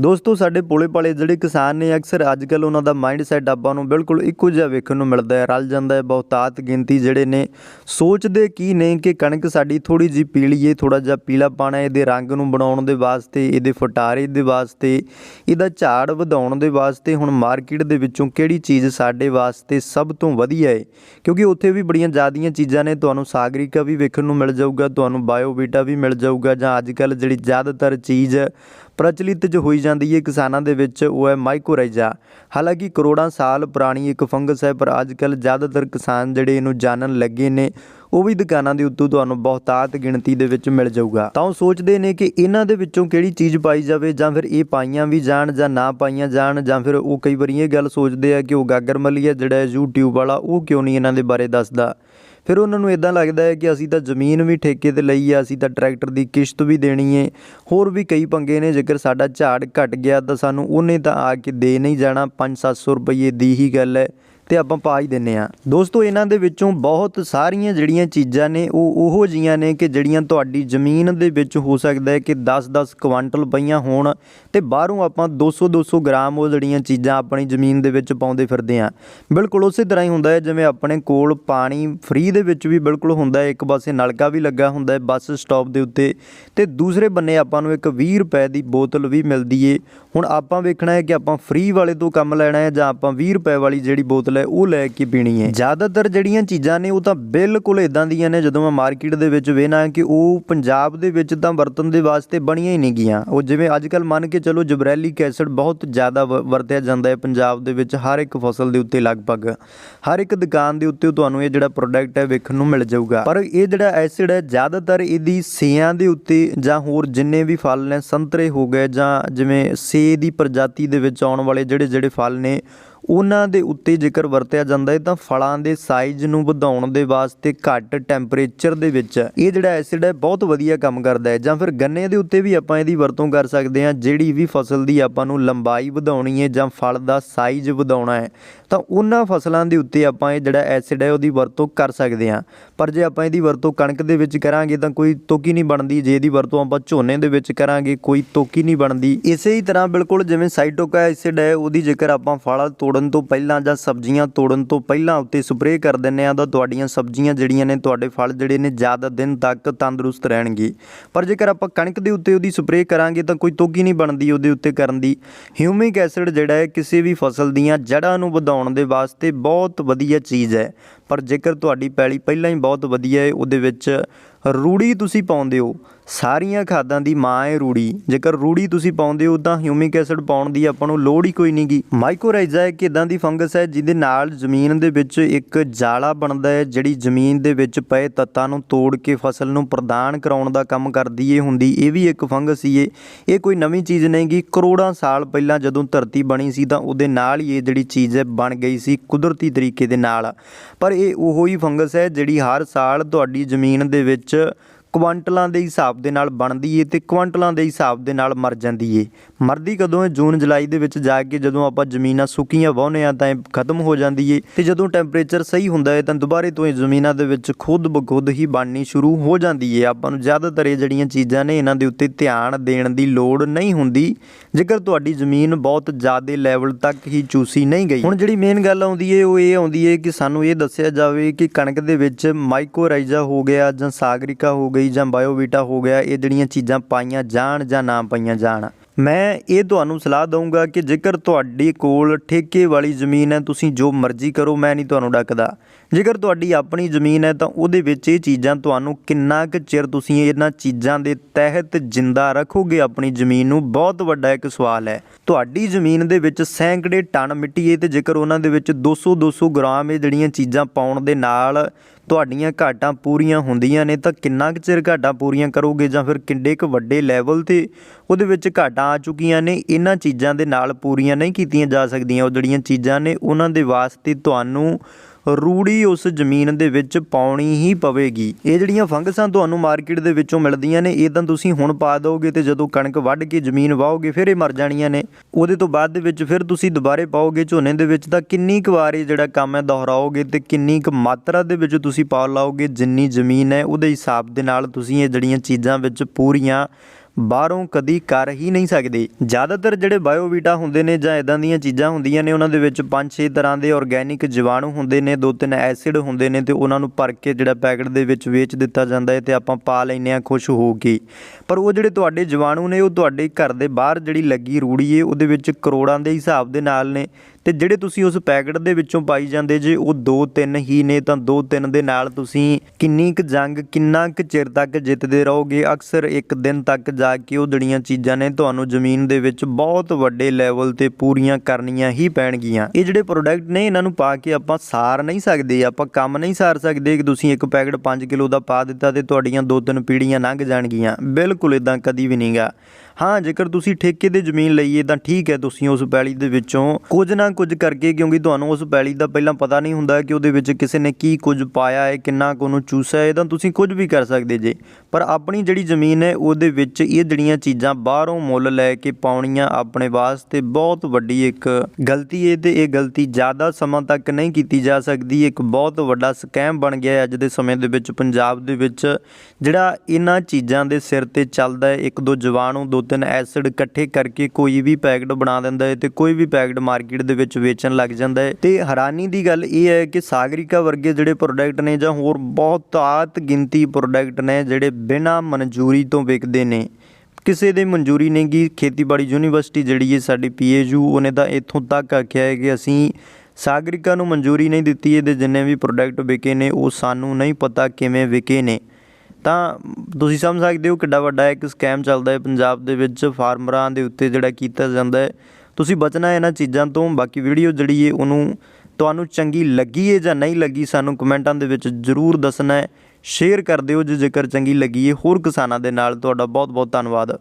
ਦੋਸਤੋ, ਸਾਡੇ ਪੋਲੇ ਭਾਲੇ ਜਿਹੜੇ ਕਿਸਾਨ ਨੇ, ਅਕਸਰ ਅੱਜ ਕੱਲ ਉਹਨਾਂ ਦਾ ਮਾਈਂਡ ਸੈਟ ਆਪਾਂ ਨੂੰ ਬਿਲਕੁਲ ਇੱਕੋ ਜਿਹਾ ਵੇਖਣ ਨੂੰ ਮਿਲਦਾ ਹੈ, ਰਲ ਜਾਂਦਾ ਹੈ, ਬਹੁਤਾਤ ਗਿਣਤੀ ਜਿਹੜੇ ਨੇ, ਸੋਚਦੇ ਕੀ ਨੇ ਕਿ ਕਣਕ ਸਾਡੀ ਥੋੜੀ ਜਿਹੀ ਪੀਲੀਏ ਏ ਥੋੜਾ ਜਿਹਾ ਪੀਲਾ ਪਾਣਾ ਇਹਦੇ ਰੰਗ ਨੂੰ ਬਣਾਉਣ ਦੇ ਵਾਸਤੇ, ਇਹਦੇ ਫਟਾਰੇ ਦੇ ਵਾਸਤੇ, ਇਹਦਾ ਝਾੜ ਵਧਾਉਣ ਦੇ ਵਾਸਤੇ, ਹੁਣ ਮਾਰਕੀਟ ਦੇ ਵਿੱਚੋਂ ਕਿਹੜੀ ਚੀਜ਼ ਸਾਡੇ ਵਾਸਤੇ ਸਭ ਤੋਂ ਵਧੀਆ ਹੈ? ਕਿਉਂਕਿ ਉੱਥੇ ਵੀ ਬੜੀਆਂ ਜ਼ਿਆਦੀਆਂ ਚੀਜ਼ਾਂ ਨੇ, ਤੁਹਾਨੂੰ ਸਾਗਰਿਕਾ ਵੀ ਵੇਖਣ ਨੂੰ ਮਿਲ ਜਾਊਗਾ, ਤੁਹਾਨੂੰ ਬਾਇਓਵੀਟਾ ਵੀ ਮਿਲ ਜਾਊਗਾ, ਜਾਂ ਅੱਜ ਕੱਲ ਜਿਹੜੀ ਜ਼ਿਆਦਾਤਰ ਚੀਜ਼ ਪ੍ਰਚਲਿਤ ਜੋ ਹੋਈ ਜਾਂਦੀ ਹੈ ਕਿਸਾਨਾਂ ਦੇ ਵਿੱਚ, ਉਹ ਹੈ ਮਾਈਕੋਰਾਈਜ਼ਾ ਹਾਲਾਂਕਿ ਕਰੋੜਾਂ ਸਾਲ ਪੁਰਾਣੀ ਇੱਕ ਫੰਗਸ ਹੈ, ਪਰ ਅੱਜ ਕੱਲ ਜ਼ਿਆਦਾਤਰ ਕਿਸਾਨ ਜਿਹੜੇ ਇਹਨੂੰ ਜਾਣਨ ਲੱਗੇ ਨੇ ਉਹ ਵੀ ਦੁਕਾਨਾਂ ਦੇ ਉੱਤੋਂ ਤੁਹਾਨੂੰ ਬਹੁਤਾਤ ਗਿਣਤੀ ਦੇ ਵਿੱਚ ਮਿਲ ਜਾਊਗਾ। ਤਾਂ ਉਹ ਸੋਚਦੇ ਨੇ ਕਿ ਇਹਨਾਂ ਦੇ ਵਿੱਚੋਂ ਕਿਹੜੀ ਚੀਜ਼ ਪਾਈ ਜਾਵੇ ਜਾਂ ਫਿਰ ਇਹ ਪਾਈਆਂ ਵੀ ਜਾਣ ਜਾਂ ਨਾ ਪਾਈਆਂ ਜਾਣ ਜਾਂ ਫਿਰ ਉਹ ਕਈ ਵਾਰੀ ਇਹ ਗੱਲ ਸੋਚਦੇ ਆ ਕਿ ਉਹ ਗਾਗਰ ਮਲੀਆ ਜਿਹੜਾ ਹੈ YouTube ਵਾਲਾ, ਉਹ ਕਿਉਂ ਨਹੀਂ ਇਹਨਾਂ ਦੇ ਬਾਰੇ ਦੱਸਦਾ। ਫਿਰ ਉਹਨਾਂ ਨੂੰ ਇਦਾਂ ਲੱਗਦਾ ਹੈ ਕਿ ਅਸੀਂ ਤਾਂ ਜ਼ਮੀਨ ਵੀ ਠੇਕੇ ਤੇ ਲਈ ਆ, ਅਸੀਂ ਤਾਂ ਟਰੈਕਟਰ ਦੀ ਕਿਸ਼ਤ ਵੀ ਦੇਣੀ ਏ। ਹੋਰ ਵੀ ਕਈ ਪੰਗੇ ਨੇ, ਜੇਕਰ ਸਾਡਾ ਝਾੜ ਘਟ ਗਿਆ ਤਾਂ ਸਾਨੂੰ ਉਹਨੇ ਤਾਂ ਆ ਕੇ ਦੇ ਨਹੀਂ ਜਾਣਾ। 5-700 ਰੁਪਏ ਦੀ ਹੀ ਗੱਲ ਹੈ। ਤੇ ਆਪਾਂ ਪਾ ਹੀ ਦਿੰਨੇ ਆ। ਦੋਸਤੋ, ਇਹਨਾਂ ਦੇ ਵਿੱਚੋਂ ਬਹੁਤ ਸਾਰੀਆਂ ਜਿਹੜੀਆਂ ਚੀਜ਼ਾਂ ਨੇ, ਉਹ ਉਹੋ ਜੀਆਂ ਨੇ ਕਿ ਜਿਹੜੀਆਂ ਤੁਹਾਡੀ ਜ਼ਮੀਨ ਦੇ ਵਿੱਚ ਹੋ ਸਕਦਾ ਹੈ ਕਿ 10-10 ਕੁਆਂਟਲ ਪਈਆਂ ਹੋਣ ਤੇ ਬਾਹਰੋਂ ਆਪਾਂ 200-200 ਗ੍ਰਾਮ ਉਹ ਜਿਹੜੀਆਂ ਚੀਜ਼ਾਂ ਆਪਣੀ ਜ਼ਮੀਨ ਦੇ ਵਿੱਚ ਪਾਉਂਦੇ ਫਿਰਦੇ ਆ। ਬਿਲਕੁਲ ਉਸੇ ਤਰ੍ਹਾਂ ਹੀ ਹੁੰਦਾ ਹੈ, ਜਿਵੇਂ ਆਪਣੇ ਕੋਲ ਪਾਣੀ ਫ੍ਰੀ ਦੇ ਵਿੱਚ ਵੀ ਬਿਲਕੁਲ ਹੁੰਦਾ ਹੈ, ਇੱਕ ਪਾਸੇ ਨਲਕਾ ਵੀ ਲੱਗਾ ਹੁੰਦਾ ਹੈ ਬੱਸ ਸਟਾਪ ਦੇ ਉੱਤੇ ਤੇ ਦੂਸਰੇ ਬੰਨੇ ਆਪਾਂ ਨੂੰ ਇੱਕ 20 ਰੁਪਏ ਦੀ ਬੋਤਲ ਵੀ ਮਿਲਦੀ ਏ। ਹੁਣ ਆਪਾਂ ਵੇਖਣਾ ਹੈ ਕਿ ਆਪਾਂ ਫ੍ਰੀ ਵਾਲੇ ਤੋਂ ਕੰਮ ਲੈਣਾ ਹੈ ਜਾਂ ਆਪਾਂ 20 ਰੁਪਏ ਵਾਲੀ ਜਿਹੜੀ ਬੋਤਲ ਹੈ, ਉਹ ਲੈ ਕੇ ਪੀਣੀ ਹੈ। ਜ਼ਿਆਦਾਤਰ ਜਿਹੜੀਆਂ ਚੀਜ਼ਾਂ ਨੇ, ਉਹ ਤਾਂ ਬਿਲਕੁਲ ਇਦਾਂ ਦੀਆਂ ਨੇ, ਜਦੋਂ ਮੈਂ ਮਾਰਕੀਟ ਦੇ ਵਿੱਚ ਵੇਖਣਾ ਕਿ ਉਹ ਪੰਜਾਬ ਦੇ ਵਿੱਚ ਤਾਂ ਵਰਤਣ ਦੇ ਵਾਸਤੇ ਬਣੀਆਂ ਹੀ ਨਹੀਂ ਗੀਆਂ ਉਹ ਜਿਵੇਂ ਅੱਜ ਕੱਲ ਮੰਨ ਕੇ ਚਲੋ ਜਬਰੈਲਿਕ ਐਸਿਡ ਬਹੁਤ ਜ਼ਿਆਦਾ ਵ- ਵਰਤਿਆ ਜਾਂਦਾ ਹੈ ਪੰਜਾਬ ਦੇ ਵਿੱਚ, ਹਰ ਇੱਕ ਫਸਲ ਦੇ ਉੱਤੇ ਲਗਭਗ। ਹਰ ਇੱਕ ਦੁਕਾਨ ਦੇ ਉੱਤੇ ਤੁਹਾਨੂੰ ਇਹ ਜਿਹੜਾ ਪ੍ਰੋਡਕਟ ਹੈ ਵੇਖਣ ਨੂੰ ਮਿਲ ਜਾਊਗਾ। ਪਰ ਇਹ ਜਿਹੜਾ ਐਸਿਡ ਹੈ, ਜ਼ਿਆਦਾਤਰ ਇਹਦੀ ਸੇਆਂ ਦੇ ਉੱਤੇ ਜਾਂ ਹੋਰ ਜਿੰਨੇ ਵੀ ਫਲ ਨੇ, ਸੰਤਰੇ ਹੋ ਗਏ ਜਾਂ ਜਿਵੇਂ ਸੇ ਦੀ ਪ੍ਰਜਾਤੀ ਦੇ ਵਿੱਚ ਆਉਣ ਵਾਲੇ ਜਿਹੜੇ ਜਿਹੜੇ ਫਲ ਨੇ ਉਹਨਾਂ ਦੇ ਉੱਤੇ ਜੇਕਰ ਵਰਤਿਆ ਜਾਂਦਾ ਹੈ ਤਾਂ ਫਲਾਂ ਦੇ ਸਾਈਜ਼ ਨੂੰ ਵਧਾਉਣ ਦੇ ਵਾਸਤੇ ਘੱਟ ਟੈਂਪਰੇਚਰ ਦੇ ਵਿੱਚ ਇਹ ਜਿਹੜਾ ਐਸਿਡ ਹੈ ਬਹੁਤ ਵਧੀਆ ਕੰਮ ਕਰਦਾ ਹੈ ਜਾਂ ਫਿਰ ਗੰਨੇ ਦੇ ਉੱਤੇ ਵੀ ਆਪਾਂ ਇਹਦੀ ਵਰਤੋਂ ਕਰ ਸਕਦੇ ਹਾਂ, ਜਿਹੜੀ ਵੀ ਫਸਲ ਦੀ ਆਪਾਂ ਨੂੰ ਲੰਬਾਈ ਵਧਾਉਣੀ ਹੈ ਜਾਂ ਫਲ ਦਾ ਸਾਈਜ਼ ਵਧਾਉਣਾ ਹੈ, ਤਾਂ ਉਹਨਾਂ ਫਸਲਾਂ ਦੇ ਉੱਤੇ ਆਪਾਂ ਇਹ ਜਿਹੜਾ ਐਸਿਡ ਹੈ ਉਹਦੀ ਵਰਤੋਂ ਕਰ ਸਕਦੇ ਹਾਂ। ਪਰ ਜੇ ਆਪਾਂ ਇਹਦੀ ਵਰਤੋਂ ਕਣਕ ਦੇ ਵਿੱਚ ਕਰਾਂਗੇ ਤਾਂ ਕੋਈ ਤੋਕੀ ਨਹੀਂ ਬਣਦੀ, ਜੇ ਇਹਦੀ ਵਰਤੋਂ ਆਪਾਂ ਝੋਨੇ ਦੇ ਵਿੱਚ ਕਰਾਂਗੇ ਕੋਈ ਤੋਕੀ ਨਹੀਂ ਬਣਦੀ। ਇਸੇ ਹੀ ਤਰ੍ਹਾਂ ਬਿਲਕੁਲ ਜਿਵੇਂ ਸਾਈਟੋਕਾ ਐਸਿਡ ਹੈ, ਉਹਦੀ ਜੇਕਰ ਆਪਾਂ ਫਲ ਤੋੜਨ ਤੋਂ ਪਹਿਲਾਂ ਜਾਂ ਸਬਜ਼ੀਆਂ ਤੋੜਨ ਤੋਂ ਪਹਿਲਾਂ ਉੱਤੇ ਸਪਰੇਅ ਕਰ ਦਿੰਨੇ ਆ ਤਾਂ ਤੁਹਾਡੀਆਂ ਸਬਜ਼ੀਆਂ ਜਿਹੜੀਆਂ ਨੇ ਤੁਹਾਡੇ ਫਲ ਜਿਹੜੇ ਨੇ ਜ਼ਿਆਦਾ ਦਿਨ ਤੱਕ ਤੰਦਰੁਸਤ ਰਹਿਣਗੇ। ਪਰ ਜੇਕਰ ਆਪਾਂ ਕਣਕ ਦੇ ਉੱਤੇ ਉਹਦੀ ਸਪਰੇਅ ਕਰਾਂਗੇ ਤਾਂ ਕੋਈ ਤੋਕੀ ਨਹੀਂ ਬਣਦੀ ਉਹਦੇ ਉੱਤੇ ਕਰਨ ਦੀ। ਹਿਊਮਿਕ ਐਸਿਡ ਜਿਹੜਾ ਹੈ ਕਿਸੇ ਵੀ ਫਸਲ ਦੀਆਂ ਜੜ੍ਹਾਂ ਨੂੰ ਵਧਾਉਣ ਦੇ ਵਾਸਤੇ ਬਹੁਤ ਵਧੀਆ ਚੀਜ਼ ਹੈ। ਪਰ ਜੇਕਰ ਤੁਹਾਡੀ ਪੈਲੀ ਪਹਿਲਾਂ ਹੀ ਬਹੁਤ ਵਧੀਆ ਹੈ, ਉਹਦੇ ਵਿੱਚ ਰੂੜੀ ਤੁਸੀਂ ਪਾਉਂਦੇ ਹੋ ਸਾਰੀਆਂ ਖਾਦਾਂ ਦੀ ਮਾਂ ਹੈ ਰੂੜੀ। ਜੇਕਰ ਰੂੜੀ ਤੁਸੀਂ ਪਾਉਂਦੇ ਹੋ, ਤਾਂ ਹਿਊਮਿਕ ਐਸਿਡ ਪਾਉਣ ਦੀ ਆਪਾਂ ਨੂੰ ਲੋੜ ਹੀ ਕੋਈ ਨਹੀਂਗੀ ਮਾਈਕੋਰਾਈਜ਼ਾ ਇੱਕ ਇਦਾਂ ਦੀ ਫੰਗਸ ਹੈ, ਜਿਹਦੇ ਨਾਲ ਜ਼ਮੀਨ ਦੇ ਵਿੱਚ ਇੱਕ ਜਾਲਾ ਬਣਦਾ ਹੈ, ਜਿਹੜੀ ਜ਼ਮੀਨ ਦੇ ਵਿੱਚ ਪਏ ਤੱਤਾਂ ਨੂੰ ਤੋੜ ਕੇ ਫਸਲ ਨੂੰ ਪ੍ਰਦਾਨ ਕਰਾਉਣ ਦਾ ਕੰਮ ਕਰਦੀ ਏ, ਹੁੰਦੀ। ਇਹ ਵੀ ਇੱਕ ਫੰਗਸ ਹੀ ਏ। ਇਹ ਕੋਈ ਨਵੀਂ ਚੀਜ਼ ਨਹੀਂਗੀ ਕਰੋੜਾਂ ਸਾਲ ਪਹਿਲਾਂ ਜਦੋਂ ਧਰਤੀ ਬਣੀ ਸੀ, ਤਾਂ ਉਹਦੇ ਨਾਲ ਹੀ ਇਹ ਜਿਹੜੀ ਚੀਜ਼ ਹੈ ਬਣ ਗਈ ਸੀ, ਕੁਦਰਤੀ ਤਰੀਕੇ ਦੇ ਨਾਲ। ਪਰ ਇਹ ਉਹੋ ਹੀ ਫੰਗਸ ਹੈ, ਜਿਹੜੀ ਹਰ ਸਾਲ ਤੁਹਾਡੀ ਜ਼ਮੀਨ ਦੇ ਵਿੱਚ ਕੁਆਂਟਲਾਂ ਦੇ ਹਿਸਾਬ ਦੇ ਨਾਲ ਬਣਦੀ ਏ ਤੇ ਕੁਆਂਟਲਾਂ ਦੇ ਹਿਸਾਬ ਦੇ ਨਾਲ ਮਰ ਜਾਂਦੀ ਏ। ਮਰਦੀ ਕਦੋਂ ਹੈ ਜੂਨ, ਜੁਲਾਈ ਦੇ ਵਿੱਚ ਜਾ ਕੇ ਜਦੋਂ ਆਪਾਂ ਜ਼ਮੀਨਾਂ ਸੁੱਕੀਆਂ ਵਾਹੁੰਦੇ ਆ ਤਾਂ ਇਹ ਖਤਮ ਹੋ ਜਾਂਦੀ ਏ ਤੇ ਜਦੋਂ ਟੈਂਪਰੇਚਰ ਸਹੀ ਹੁੰਦਾ ਹੈ ਤਾਂ ਦੁਬਾਰੇ ਤੋਂ ਇਹ ਜ਼ਮੀਨਾਂ ਦੇ ਵਿੱਚ ਖੁਦ ਬਖੁਦ ਹੀ ਬਣਨੀ ਸ਼ੁਰੂ ਹੋ ਜਾਂਦੀ ਏ। ਆਪਾਂ ਨੂੰ ਜ਼ਿਆਦਾਤਰ ਇਹ ਜਿਹੜੀਆਂ ਚੀਜ਼ਾਂ ਨੇ ਇਹਨਾਂ ਦੇ ਉੱਤੇ ਧਿਆਨ ਦੇਣ ਦੀ ਲੋੜ ਨਹੀਂ ਹੁੰਦੀ, ਜੇਕਰ ਤੁਹਾਡੀ ਜ਼ਮੀਨ ਬਹੁਤ ਜ਼ਿਆਦਾ ਲੈਵਲ ਤੱਕ ਹੀ ਚੂਸੀ ਨਹੀਂ ਗਈ। ਹੁਣ ਜਿਹੜੀ ਮੇਨ ਗੱਲ ਆਉਂਦੀ ਏ, ਉਹ ਇਹ ਆਉਂਦੀ ਏ ਕਿ ਸਾਨੂੰ ਇਹ ਦੱਸਿਆ ਜਾਵੇ ਕਿ ਕਣਕ ਦੇ ਵਿੱਚ ਮਾਈਕੋਰਾਈਜ਼ਾ ਹੋ ਗਿਆ ਜਾਂ ਸਾਗਰਿਕਾ ਹੋ ਗਈ ਜਾਂ ਬਾਇਓਵੀਟਾ ਹੋ ਗਿਆ, ਇਹ ਜਿਹੜੀਆਂ ਚੀਜ਼ਾਂ ਪਾਈਆਂ ਜਾਣ ਜਾਂ ਨਾ ਪਾਈਆਂ ਜਾਣ। ਮੈਂ ਇਹ ਤੁਹਾਨੂੰ ਸਲਾਹ ਦਊਂਗਾ ਕਿ ਜੇਕਰ ਤੁਹਾਡੇ ਕੋਲ ਠੇਕੇ ਵਾਲੀ ਜ਼ਮੀਨ ਹੈ, ਤੁਸੀਂ ਜੋ ਮਰਜ਼ੀ ਕਰੋ, ਮੈਂ ਨਹੀਂ ਤੁਹਾਨੂੰ ਡੱਕਦਾ। ਜੇਕਰ ਤੁਹਾਡੀ ਆਪਣੀ ਜ਼ਮੀਨ ਹੈ ਤਾਂ ਉਹਦੇ ਵਿੱਚ ਇਹ ਚੀਜ਼ਾਂ ਤੁਹਾਨੂੰ ਕਿੰਨਾ ਕੁ ਚਿਰ ਤੁਸੀਂ ਇਹਨਾਂ ਚੀਜ਼ਾਂ ਦੇ ਤਹਿਤ ਜਿੰਦਾ ਰੱਖੋਗੇ? ਆਪਣੀ ਜ਼ਮੀਨ ਨੂੰ ਬਹੁਤ ਵੱਡਾ ਇੱਕ ਸਵਾਲ ਹੈ। ਤੁਹਾਡੀ ਜ਼ਮੀਨ ਦੇ ਵਿੱਚ ਸੈਂਕੜੇ ਟਨ ਮਿੱਟੀ ਹੈ ਤੇ ਜੇਕਰ ਉਹਨਾਂ ਦੇ ਵਿੱਚ 200 200 ਗ੍ਰਾਮ ਇਹ ਜਿਹੜੀਆਂ ਚੀਜ਼ਾਂ ਪਾਉਣ ਦੇ ਨਾਲ ਤੁਹਾਡੀਆਂ ਘਾਟਾਂ ਪੂਰੀਆਂ ਹੁੰਦੀਆਂ ਨੇ, ਤਾਂ ਕਿੰਨਾ ਕੁ ਚਿਰ ਘਾਟਾਂ ਪੂਰੀਆਂ ਕਰੋਗੇ ਜਾਂ ਫਿਰ ਕਿੰਨੇ ਕੁ ਵੱਡੇ ਲੈਵਲ ਤੇ ਉਹਦੇ ਵਿੱਚ ਘਾਟਾਂ ਆ ਚੁੱਕੀਆਂ ਨੇ? ਇਹਨਾਂ ਚੀਜ਼ਾਂ ਦੇ ਨਾਲ ਪੂਰੀਆਂ ਨਹੀਂ ਕੀਤੀਆਂ ਜਾ ਸਕਦੀਆਂ। ਉਹ ਜਿਹੜੀਆਂ ਚੀਜ਼ਾਂ ਨੇ, ਉਹਨਾਂ ਦੇ ਵਾਸਤੇ ਤੁਹਾਨੂੰ ਰੂੜੀ ਉਸ ਜ਼ਮੀਨ ਦੇ ਵਿੱਚ ਪਾਉਣੀ ਹੀ ਪਵੇਗੀ। ਇਹ ਜਿਹੜੀਆਂ ਫੰਗਸਾਂ ਤੁਹਾਨੂੰ ਮਾਰਕੀਟ ਦੇ ਵਿੱਚੋਂ ਮਿਲਦੀਆਂ ਨੇ, ਇਹ ਤਾਂ ਤੁਸੀਂ ਹੁਣ ਪਾ ਦਿਓਗੇ ਤੇ ਜਦੋਂ ਕਣਕ ਵੱਢ ਕੇ ਜ਼ਮੀਨ ਵਾਹੋਗੇ ਫਿਰ ਇਹ ਮਰ ਜਾਣੀਆਂ ਨੇ। ਉਹਦੇ ਤੋਂ ਬਾਅਦ ਦੇ ਵਿੱਚ ਫਿਰ ਤੁਸੀਂ ਦੁਬਾਰੇ ਪਾਓਗੇ ਝੋਨੇ ਦੇ ਵਿੱਚ, ਤਾਂ ਕਿੰਨੀ ਕੁ ਵਾਰ ਇਹ ਜਿਹੜਾ ਕੰਮ ਹੈ ਦੁਹਰਾਓਗੇ ਤੇ ਕਿੰਨੀ ਕੁ ਮਾਤਰਾ ਦੇ ਵਿੱਚ ਤੁਸੀਂ ਪਾ ਲਾਓਗੇ, ਜਿੰਨੀ ਜ਼ਮੀਨ ਹੈ, ਉਹਦੇ ਹਿਸਾਬ ਦੇ ਨਾਲ ਤੁਸੀਂ ਇਹ ਜਿਹੜੀਆਂ ਚੀਜ਼ਾਂ ਵਿੱਚ ਪੂਰੀਆਂ ਬਾਹਰੋਂ ਕਦੀ ਕਰ ਹੀ ਨਹੀਂ ਸਕਦੇ। ਜ਼ਿਆਦਾਤਰ ਜਿਹੜੇ ਬਾਇਓਵੀਟਾ ਹੁੰਦੇ ਨੇ ਜਾਂ ਇਦਾਂ ਦੀਆਂ ਚੀਜ਼ਾਂ ਹੁੰਦੀਆਂ ਨੇ, ਉਹਨਾਂ ਦੇ ਵਿੱਚ 5-6 ਤਰ੍ਹਾਂ ਦੇ ਆਰਗੈਨਿਕ ਜੀਵਾਣੂ ਹੁੰਦੇ ਨੇ, ਦੋ ਤਿੰਨ ਐਸਿਡ ਹੁੰਦੇ ਨੇ ਤੇ ਉਹਨਾਂ ਨੂੰ ਭਰ ਕੇ ਜਿਹੜਾ ਪੈਕਟ ਦੇ ਵਿੱਚ ਵੇਚ ਦਿੱਤਾ ਜਾਂਦਾ ਹੈ ਤੇ ਆਪਾਂ ਪਾ ਲੈਂਦੇ ਆ ਖੁਸ਼ ਹੋ ਕੇ। ਪਰ ਉਹ ਜਿਹੜੇ ਤੁਹਾਡੇ ਜੀਵਾਣੂ ਨੇ, ਉਹ ਤੁਹਾਡੇ ਘਰ ਦੇ ਬਾਹਰ ਜਿਹੜੀ ਲੱਗੀ ਰੂੜੀ ਏ, ਉਹਦੇ ਵਿੱਚ ਕਰੋੜਾਂ ਦੇ ਹਿਸਾਬ ਦੇ ਨਾਲ ਨੇ। ਤੇ ਜਿਹੜੇ ਤੁਸੀਂ ਉਸ ਪੈਕਟ ਦੇ ਵਿੱਚੋਂ ਪਾਈ ਜਾਂਦੇ ਜੇ, ਉਹ 2-3 ਹੀ ਨੇ, ਤਾਂ 2-3 ਦੇ ਨਾਲ ਤੁਸੀਂ ਕਿੰਨੀ ਕੁ ਜੰਗ, ਕਿੰਨਾ ਕੁ ਚਿਰ ਤੱਕ ਜਿੱਤਦੇ ਰਹੋਗੇ? ਅਕਸਰ ਇੱਕ ਦਿਨ ਤੱਕ ਜਾ ਕੇ ਉਹ ਜਿਹੜੀਆਂ ਚੀਜ਼ਾਂ ਨੇ ਤੁਹਾਨੂੰ ਜ਼ਮੀਨ ਦੇ ਵਿੱਚ ਬਹੁਤ ਵੱਡੇ ਲੈਵਲ ਤੇ ਪੂਰੀਆਂ ਕਰਨੀਆਂ ਹੀ ਪੈਣਗੀਆਂ। ਇਹ ਜਿਹੜੇ ਪ੍ਰੋਡਕਟ ਨੇ, ਇਹਨਾਂ ਨੂੰ ਪਾ ਕੇ ਆਪਾਂ ਸਾਰ ਨਹੀਂ ਸਕਦੇ, ਆਪਾਂ ਕੰਮ ਨਹੀਂ ਸਾਰ ਸਕਦੇ ਕਿ ਤੁਸੀਂ ਇੱਕ ਪੈਕਟ 5 ਕਿਲੋ ਦਾ ਪਾ ਦਿੱਤਾ ਤੇ ਤੁਹਾਡੀਆਂ ਦੋ ਤਿੰਨ ਪੀੜ੍ਹੀਆਂ ਲੰਘ ਜਾਣਗੀਆਂ। ਬਿਲਕੁਲ ਇਦਾਂ ਕਦੀ ਵੀ ਨਹੀਂਗਾ ਹਾਂ, ਜੇਕਰ ਤੁਸੀਂ ਠੇਕੇ ਦੇ ਜ਼ਮੀਨ ਲਈਏ ਤਾਂ ਠੀਕ ਹੈ ਤੁਸੀਂ ਉਸ ਪੈਲੀ ਦੇ ਵਿੱਚੋਂ ਕੁਝ ਨਾ ਕੁਝ ਕਰਕੇ, ਕਿਉਂਕਿ ਤੁਹਾਨੂੰ ਉਸ ਪੈਲੀ ਦਾ ਪਹਿਲਾਂ ਪਤਾ ਨਹੀਂ ਹੁੰਦਾ ਕਿ ਉਹਦੇ ਵਿੱਚ ਕਿਸੇ ਨੇ ਕੀ ਕੁਝ ਪਾਇਆ ਹੈ, ਕਿੰਨਾ ਕੁ ਉਹਨੂੰ ਚੂਸਿਆ ਹੈ ਤਾਂ ਤੁਸੀਂ ਕੁਝ ਵੀ ਕਰ ਸਕਦੇ ਜੇ। ਪਰ ਆਪਣੀ ਜਿਹੜੀ ਜ਼ਮੀਨ ਹੈ, ਉਹਦੇ ਵਿੱਚ ਇਹ ਜਿਹੜੀਆਂ ਚੀਜ਼ਾਂ ਬਾਹਰੋਂ ਮੁੱਲ ਲੈ ਕੇ ਪਾਉਣੀਆਂ ਆਪਣੇ ਵਾਸਤੇ ਬਹੁਤ ਵੱਡੀ ਇੱਕ ਗਲਤੀ ਹੈ ਤੇ ਇਹ ਗਲਤੀ ਜ਼ਿਆਦਾ ਸਮਾਂ ਤੱਕ ਨਹੀਂ ਕੀਤੀ ਜਾ ਸਕਦੀ। ਇੱਕ ਬਹੁਤ ਵੱਡਾ ਸਕੈਮ ਬਣ ਗਿਆ ਹੈ ਅੱਜ ਦੇ ਸਮੇਂ ਦੇ ਵਿੱਚ, ਪੰਜਾਬ ਦੇ ਵਿੱਚ, ਜਿਹੜਾ ਇਹਨਾਂ ਚੀਜ਼ਾਂ ਦੇ ਸਿਰ ਤੇ ਚੱਲਦਾ ਹੈ। ਇੱਕ ਦੋ ਜੀਵਾਣੂ ਦੋ ਤਿੰਨ ਐਸਿਡ ਇਕੱਠੇ ਕਰਕੇ ਕੋਈ ਵੀ ਪੈਕਟ ਬਣਾ ਦਿੰਦਾ ਹੈ ਤੇ ਕੋਈ ਵੀ ਪੈਕਟ ਮਾਰਕੀਟ ਦੇ ਵਿੱਚ ਵੇਚਣ ਲੱਗ ਜਾਂਦਾ ਹੈ। ਤੇ ਹੈਰਾਨੀ ਦੀ ਗੱਲ ਇਹ ਹੈ ਕਿ ਸਾਗਰਿਕਾ ਵਰਗੇ ਜਿਹੜੇ ਪ੍ਰੋਡਕਟ ਨੇ ਜਾਂ ਹੋਰ ਬਹੁਤਾਤ ਗਿਣਤੀ ਪ੍ਰੋਡਕਟ ਨੇ ਜਿਹੜੇ ਬਿਨਾਂ ਮਨਜ਼ੂਰੀ ਤੋਂ ਵਿਕਦੇ ਨੇ, ਕਿਸੇ ਦੀ ਮਨਜ਼ੂਰੀ ਨਹੀਂ ਗੀ ਖੇਤੀਬਾੜੀ ਯੂਨੀਵਰਸਿਟੀ ਜਿਹੜੀ ਹੈ ਸਾਡੀ ਪੀਏਯੂ, ਉਹਨੇ ਤਾਂ ਇੱਥੋਂ ਤੱਕ ਆਖਿਆ ਹੈ ਕਿ ਅਸੀਂ ਸਾਗਰਿਕਾ ਨੂੰ ਮਨਜ਼ੂਰੀ ਨਹੀਂ ਦਿੱਤੀ, ਇਹਦੇ ਜਿੰਨੇ ਵੀ ਪ੍ਰੋਡਕਟ ਵਿਕੇ ਨੇ ਉਹ ਸਾਨੂੰ ਨਹੀਂ ਪਤਾ ਕਿਵੇਂ ਵਿਕੇ ਨੇ। ਤਾਂ ਤੁਸੀਂ ਸਮਝ ਸਕਦੇ ਹੋ ਕਿੱਡਾ ਵੱਡਾ ਇੱਕ ਸਕੈਮ ਚੱਲਦਾ ਹੈ ਪੰਜਾਬ ਦੇ ਵਿੱਚ, ਫਾਰਮਰਾਂ ਦੇ ਉੱਤੇ ਜਿਹੜਾ ਕੀਤਾ ਜਾਂਦਾ ਹੈ। ਤੁਸੀਂ ਬਚਣਾ ਇਹਨਾਂ ਚੀਜ਼ਾਂ ਤੋਂ, ਬਾਕੀ ਵੀਡੀਓ ਜਿਹੜੀ ਹੈ ਉਹਨੂੰ ਤੁਹਾਨੂੰ ਚੰਗੀ ਲੱਗੀ ਹੈ ਜਾਂ ਨਹੀਂ ਲੱਗੀ ਸਾਨੂੰ ਕਮੈਂਟਾਂ ਦੇ ਵਿੱਚ ਜ਼ਰੂਰ ਦੱਸਣਾ ਹੈ। ਸ਼ੇਅਰ ਕਰ ਦਿਓ ਜੇ ਜੇਕਰ ਚੰਗੀ ਲੱਗੀ ਹੈ। ਹੋਰ ਕਿਸਾਨਾਂ ਦੇ ਨਾਲ ਤੁਹਾਡਾ ਬਹੁਤ ਬਹੁਤ ਧੰਨਵਾਦ।